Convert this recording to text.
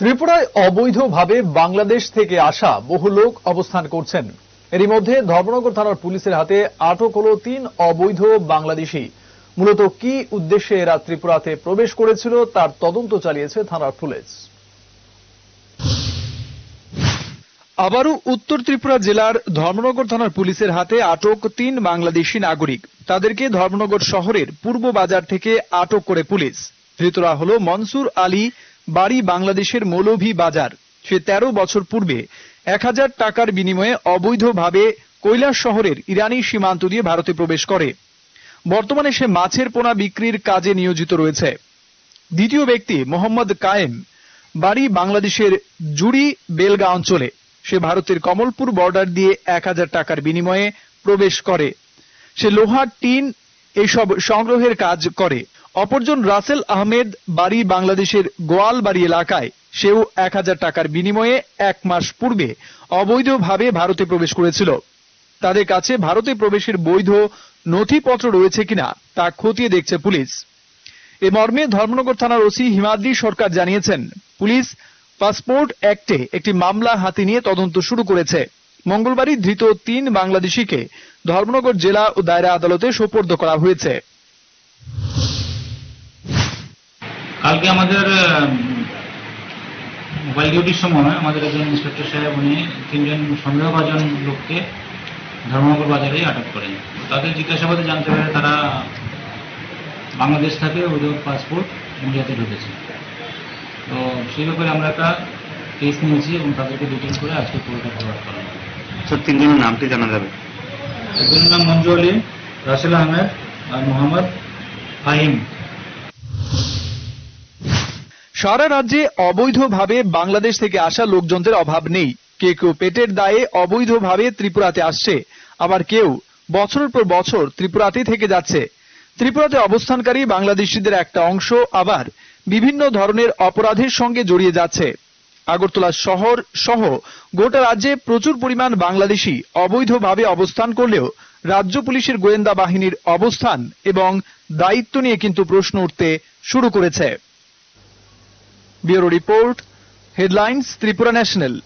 ত্রিপুরায় অবৈধভাবে বাংলাদেশ থেকে আসা বহু লোক অবস্থান করছেন। এরই মধ্যে ধর্মনগর থানার পুলিশের হাতে আটক হল তিন অবৈধ বাংলাদেশি। মূলত কি উদ্দেশ্যে এরা ত্রিপুরাতে প্রবেশ করেছিল তার তদন্ত চালিয়েছে থানার পুলিশ। আবারও উত্তর ত্রিপুরা জেলার ধর্মনগর থানার পুলিশের হাতে আটক তিন বাংলাদেশি নাগরিক। তাদেরকে ধর্মনগর শহরের পূর্ব বাজার থেকে আটক করে পুলিশ। ধৃতরা হল মনসুর আলী বাড়ি বাংলাদেশের মৌলভী বাজার। সে তেরো বছর পূর্বে এক হাজার টাকার বিনিময়ে অবৈধভাবে কৈলাস শহরের ইরানি সীমান্ত দিয়ে ভারতে প্রবেশ করে। বর্তমানে সে মাছের পোনা বিক্রির কাজে নিয়োজিত রয়েছে। দ্বিতীয় ব্যক্তি মোহাম্মদ কায়েম, বাড়ি বাংলাদেশের জুড়ি বেলগা অঞ্চলে। সে ভারতের কমলপুর বর্ডার দিয়ে এক হাজার টাকার বিনিময়ে প্রবেশ করে। সে লোহার টিন এসব সংগ্রহের কাজ করে। অপরজন রাসেল আহমেদ বাড়ি বাংলাদেশের গোয়ালবাড়ি এলাকায়। সেও এক হাজার টাকার বিনিময়ে এক মাস পূর্বে অবৈধভাবে ভারতে প্রবেশ করেছিল। তাদের কাছে ভারতে প্রবেশের বৈধ নথিপত্র রয়েছে কিনা তা খতিয়ে দেখছে পুলিশ। এ মর্মে ধর্মনগর থানার ওসি হিমাদ্রি সরকার জানিয়েছেন, পুলিশ পাসপোর্ট অ্যাক্টে একটি মামলা হাতে নিয়ে তদন্ত শুরু করেছে। মঙ্গলবারই ধৃত তিন বাংলাদেশিকে ধর্মনগর জেলা ও দায়রা আদালতে সোপর্দ করা হয়েছে। কালকে আমাদের মোবাইল ডিউটির সময় আমাদের একজন ইন্সপেক্টর সাহেব উনি তিনজন সন্দেহভাজন লোককে ধর্মনগর বাজারেই আটক করেন। তাদের জিজ্ঞাসাবাদে জানতে পারে তারা বাংলাদেশ থেকে উইদাউট পাসপোর্ট ইন্ডিয়াতে ঢুকেছে। তো সেই ব্যাপারে আমরা একটা কেস নিয়েছি এবং তাদেরকে ডিটেল করে আজকে পুরোটা ফরওয়ার্ড করা। স্যার তিনজনের নামটি জানা যাবে? একজনের নাম মঞ্জু আলী রাসেল আহমেদ আর মোহাম্মদ ফাহিম। সারা রাজ্যে অবৈধভাবে বাংলাদেশ থেকে আসা লোকজনদের অভাব নেই। কে কেউ পেটের দায়ে অবৈধভাবে ত্রিপুরাতে আসছে, আবার কেউ বছরের পর বছর ত্রিপুরাতেই থেকে যাচ্ছে। ত্রিপুরাতে অবস্থানকারী বাংলাদেশিদের একটা অংশ আবার বিভিন্ন ধরনের অপরাধের সঙ্গে জড়িয়ে যাচ্ছে। আগরতলা শহর সহ গোটা রাজ্যে প্রচুর পরিমাণ বাংলাদেশি অবৈধভাবে অবস্থান করলেও রাজ্য পুলিশের গোয়েন্দা বাহিনীর অবস্থান এবং দায়িত্ব নিয়ে কিন্তু প্রশ্ন উঠতে শুরু করেছে। Bureau Report, Headlines Tripura National.